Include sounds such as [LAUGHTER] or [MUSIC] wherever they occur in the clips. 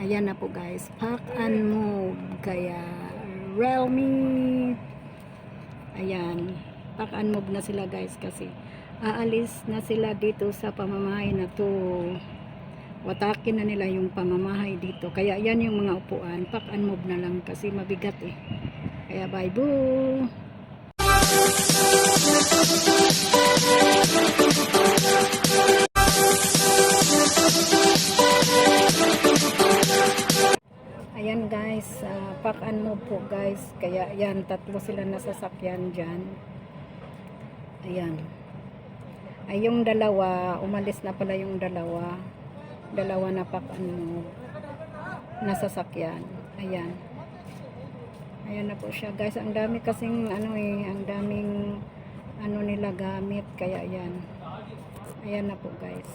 Ayan na po guys. Pack and move. Kaya Realme. Ayan. Pack and move na sila guys kasi aalis na sila dito sa pamamahay na to. Watakin na nila yung pamamahay dito. Kaya yan yung mga upuan. Pack and move na lang kasi mabigat eh. Kaya bye boo. Pack and move po guys. Kaya yan, tatlo sila nasasakyan dyan. Ayan. Ay yung dalawa, umalis na pala yung dalawa. Dalawa na pack and move. Nasasakyan. Ayan. Ayan na po siya guys. Ang dami kasing ano eh, ang daming ano nila gamit. Kaya yan. Ayan na po guys.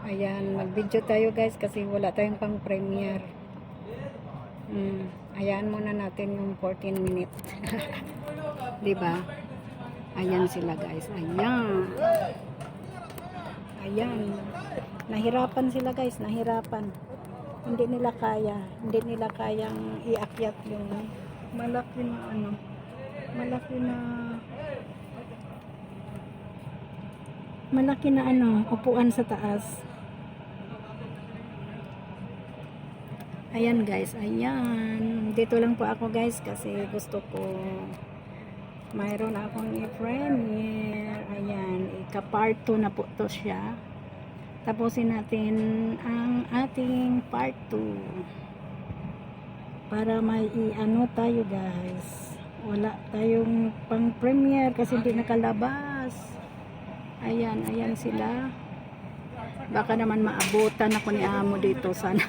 Ayan, mag-video tayo guys kasi wala tayong pang premiere. Mm, ayan muna natin yung 14 minutes. [LAUGHS] 'Di ba? Ayan sila guys. Ayan. Ayan. Nahirapan sila guys, nahirapan. Hindi nila kaya, hindi nila kayang iakyat yung malaki na ano, malaki na malaki na ano, upuan sa taas. Ayan guys, ayan. Dito lang po ako guys kasi gusto ko mayroon akong i-premiere. Ayan, ika-part 2 na po to siya. Tapusin natin ang ating part 2. Para may i-ano tayo guys. Wala tayong pang premiere kasi hindi nakalabas. Ayan, ayan sila. Baka naman maabutan ako ni Amo dito sana.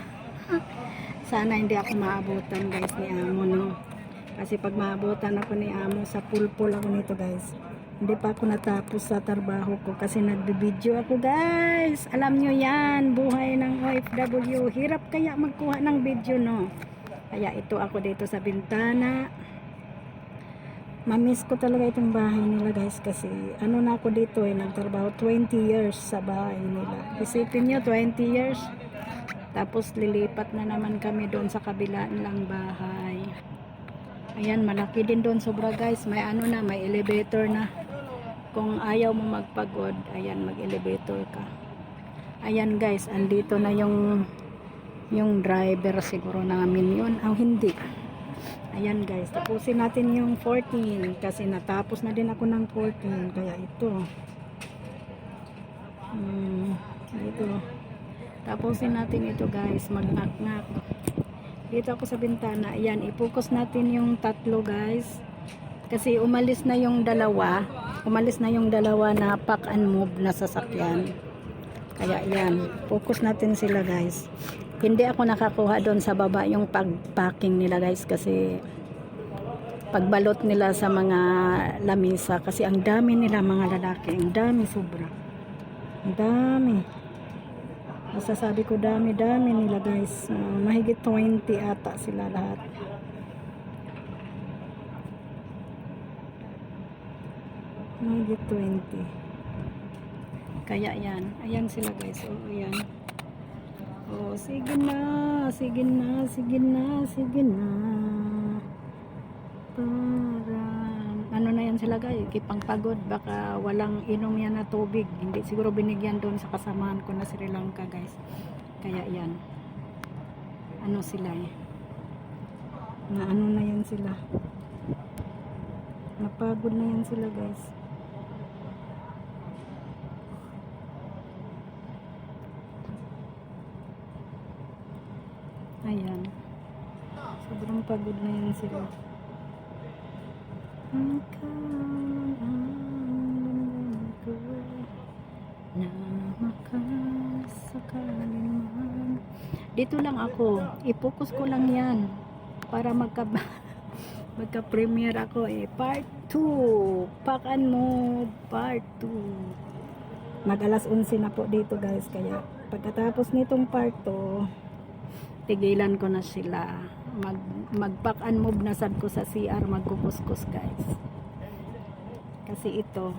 [LAUGHS] sana hindi ako maabutan guys ni Amo no. Kasi pag maabutan ako ni Amo sa pulpul ako nito guys. Hindi pa ako natapos sa trabaho ko kasi nagbibideo ako guys. Alam nyo yan, buhay ng OFW. Hirap kaya magkuha ng video no. Kaya ito ako dito sa bintana. Mamiss ko talaga itong bahay nila guys kasi ano na ako dito eh, nagtrabaho 20 years sa bahay nila. Isipin nyo, 20 years. Tapos lilipat na naman kami doon sa kabila nilang bahay. Ayan, malaki din doon sobra guys. May ano na, may elevator na. Kung ayaw mo magpagod, ayan, mag-elevator ka. Ayan guys, andito na yung yung driver siguro namin yun. Ang hindi. Ayan guys, tapusin natin yung 14 kasi natapos na din ako ng 14 kaya ito. Hmm, ito. Tapusin natin ito guys, mag-knock-knock. Dito ako sa bintana. Ayan, i-focus natin yung tatlo guys. Kasi umalis na yung dalawa. Umalis na yung dalawa na pack and move na sasakyan. Kaya yan, focus natin sila guys. Hindi ako nakakuha doon sa baba yung pagpacking nila guys kasi pagbalot nila sa mga lamisa kasi ang dami nila mga lalaki, ang dami sobra. Ang dami. Masasabi ko dami-dami nila guys. Uh, mahigit 20 ata sila lahat. Mahigit 20. Kaya yan. Ayan sila guys. Oo, ayan. Oh, sige na, sige na, sige na, sige na. Parang, ano na yan sila guys, kipang pagod, baka walang inom yan na tubig. Hindi siguro binigyan doon sa kasamahan ko na Sri Lanka guys. Kaya yan. Ano sila eh. Na ano na yan sila. Napagod na yan sila guys. Ayan. Sobrang pagod na yan sila. ko na makasakali man. Dito lang ako. I-focus ko lang yan. Para magka [LAUGHS] magka-premiere ako eh. Part 2. Pakan mo. Part 2. Mag alas 11 na po dito guys. Kaya pagkatapos nitong part 2 tigilan ko na sila mag magpack and move na sad ko sa CR magkukuskus guys. Kasi ito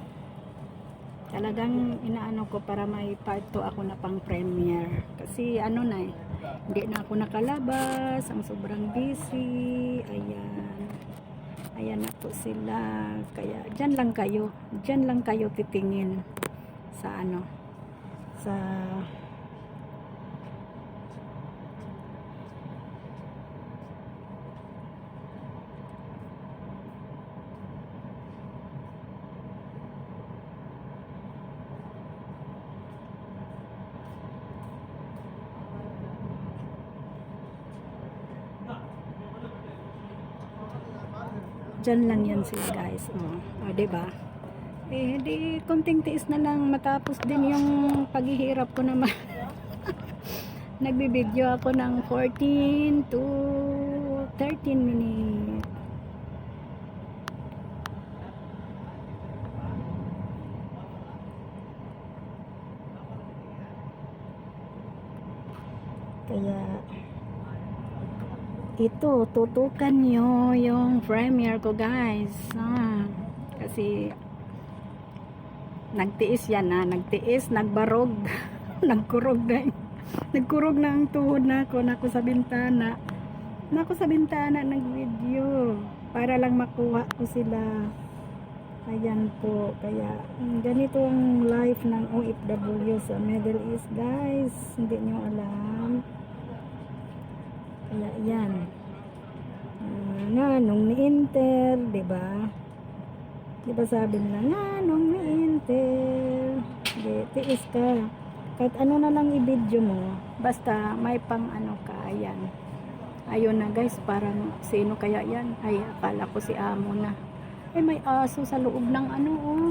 talagang inaano ko para may part 2 ako na pang premiere. Kasi ano na eh hindi na ako nakalabas ang sobrang busy. Ayan. Ayan na po sila. Kaya dyan lang kayo. Dyan lang kayo titingin sa ano sa Diyan lang yan sila guys. Oh, oh 'di ba? Eh, di konting tiis na lang matapos din yung paghihirap ko naman. [LAUGHS] Nagbibideo ako ng 14 to 13 minutes. Kaya ito, tutukan nyo yung premiere ko guys. Ah, kasi nagtiis yan ha, nagtiis, nagbarog, [LAUGHS] nagkurog na, nagkurog na ang tuhod na ako, nako sa bintana. Nako sa bintana nag-video para lang makuha ko sila. Ayan po, kaya ganito ang life ng OFW sa Middle East guys. Hindi nyo alam. Kaya yan. Uh, nga, nung ni-enter, ba? Di ba sabi nila, nga, nung ni-enter. Di, tiis ka. Kahit ano na lang i-video mo, basta may pang ano ka, ayan. Ayun na guys, parang sino kaya yan? Ay, akala ko si amo na. Ay, may aso sa loob ng ano, oh.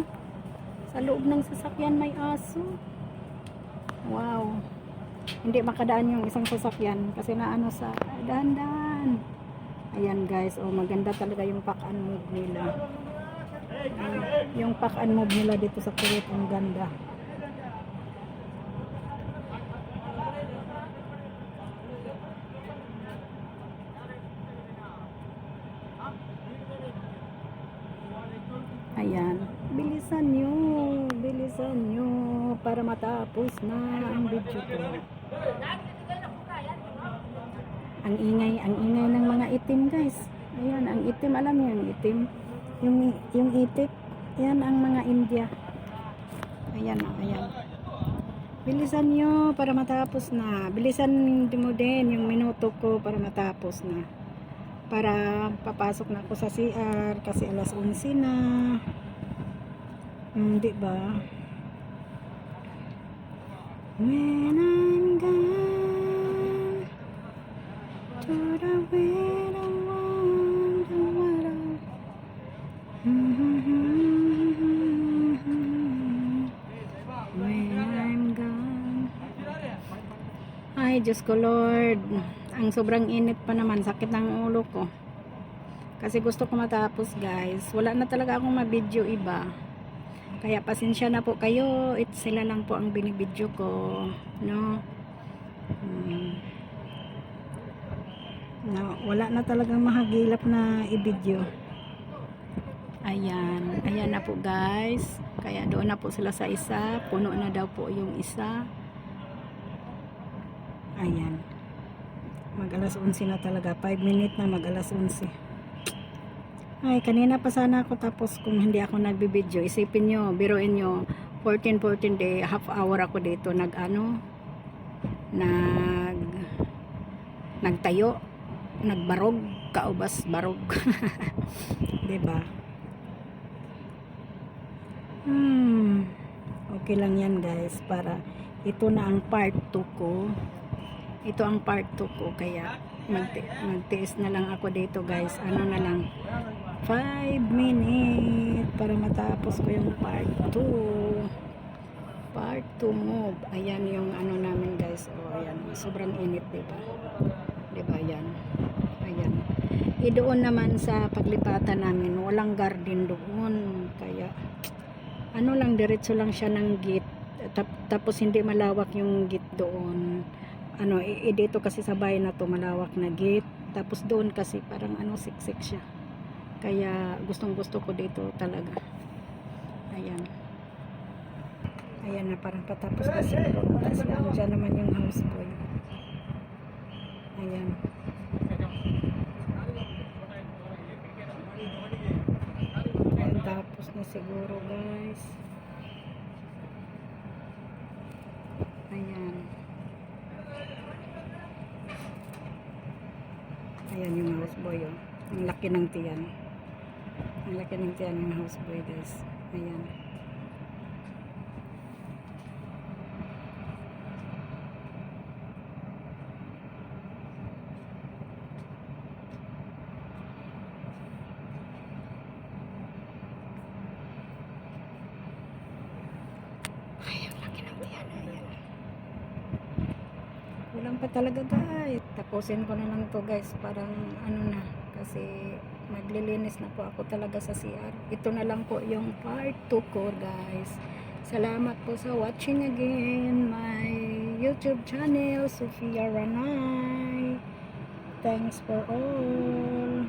Sa loob ng sasakyan may aso. Wow hindi makadaan yung isang sasakyan kasi naano sa dahan-dahan. Ayan guys. Oh maganda talaga yung pack and move nila. Ayan, yung pack and move nila dito sa Kuwait ang ganda. Ayan. Bilisan nyo. Bilisan nyo para matapos na ang video ko ang ingay ang ingay ng mga itim guys. Ayan ang itim alam niyo yung itim. Yung yung itik yan ang mga India. Ayan oh, ayan. Bilisan nyo para matapos na. Bilisan mo din yung minuto ko para matapos na. Para papasok na ako sa CR kasi alas 11 na. Hmm, di ba? When gone to the wind I wonder what I when I'm gone ay Diyos ko Lord. Ang sobrang init pa naman sakit ng ulo ko. Kasi gusto ko matapos guys. Wala na talaga akong mabidyo iba. Kaya pasensya na po kayo. It sila lang po ang binibidyo ko no? Hmm. no wala na talagang mahagilap na ibidyo ayan. Ayan na po guys. Kaya doon na po sila sa isa. Puno na daw po yung isa ayan. Mag alas 11 na talaga. 5 minute na mag alas 11 ay kanina pa sana ako tapos kung hindi ako nagbibideo isipin nyo biruin nyo 14 14 day half hour ako dito nag ano nag nagtayo nagbarog kaubas barog. [LAUGHS] Ba hmm okay lang yan guys para ito na ang part 2 ko ito ang part 2 ko kaya magti magtiis na lang ako dito guys. Ano na lang? 5 minutes para matapos ko yung part 2 part 2 move. Ayan yung ano namin guys. Oh ayan. Sobrang init diba diba ayan. Ayan. E doon naman sa paglipatan namin walang garden doon. Kaya ano lang diretso lang siya ng gate Tap- tapos hindi malawak yung gate doon ano i- dito kasi sa bahay na to malawak na gate. Tapos doon kasi parang ano siksik siya. Kaya gustong gusto ko dito talaga. Ayan. Ayan na parang patapos na siguro tapos na dyan naman yung houseboy. Ayan. Ayan, tapos na siguro guys. Ayan yung houseboy oh. Ang laki ng tiyan. Ang laki ng tiyan ng houseboy guys. Ayan. Kulang pa talaga guys. Tapusin ko na lang to guys. Parang ano na. Kasi maglilinis na po ako talaga sa CR. Ito na lang po yung part 2 ko guys. Salamat po sa watching again my YouTube channel, Sofia Ranay. Thanks for all.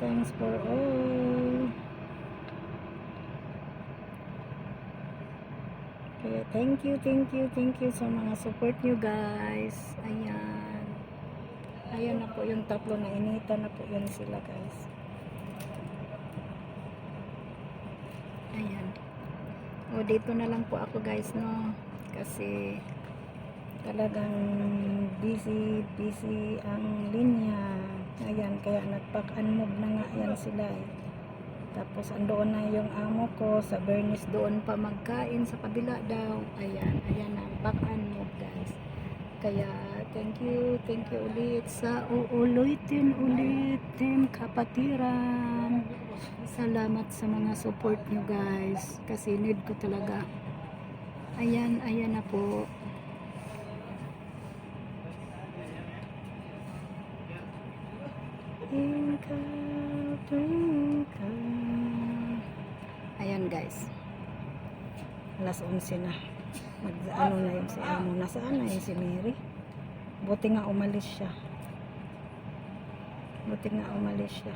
Thanks for all. Kaya thank you, thank you, thank you sa mga support nyo guys. Ayan. Ayan na po yung tatlo na inita na po yan sila guys. Ayan. O dito na lang po ako guys no. Kasi talagang busy, busy ang linya. Ayan, kaya nagpack-unmove na nga yan sila eh. Tapos andoon na yung amo ko sa Bernice doon pa magkain sa kabila daw. Ayan, ayan na back and move guys. Kaya thank you, thank you ulit sa uulitin ulitin kapatiran. Salamat sa mga support nyo guys kasi need ko talaga. Ayan, ayan na po. Ayan guys. Alas 11 na. Mag ano na yung si Amo. Nasaan na yung si Mary? Buti nga umalis siya. Buti nga umalis siya.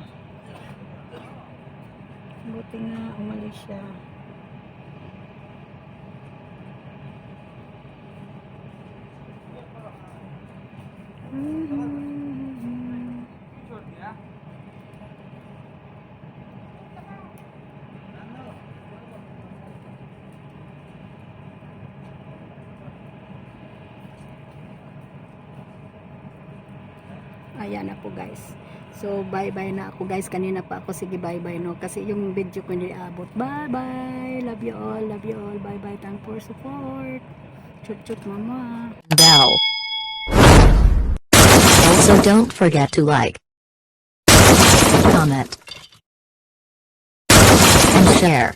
Buti nga umalis siya. Mhm. Ayan na po guys. So bye bye na ako guys. Kanina pa ako sige bye bye no. Kasi yung video ko hindi abot. Bye bye. Love you all. Love you all. Bye bye. Thank for support. Chut chut mama. bell. Also don't forget to like, comment, and share.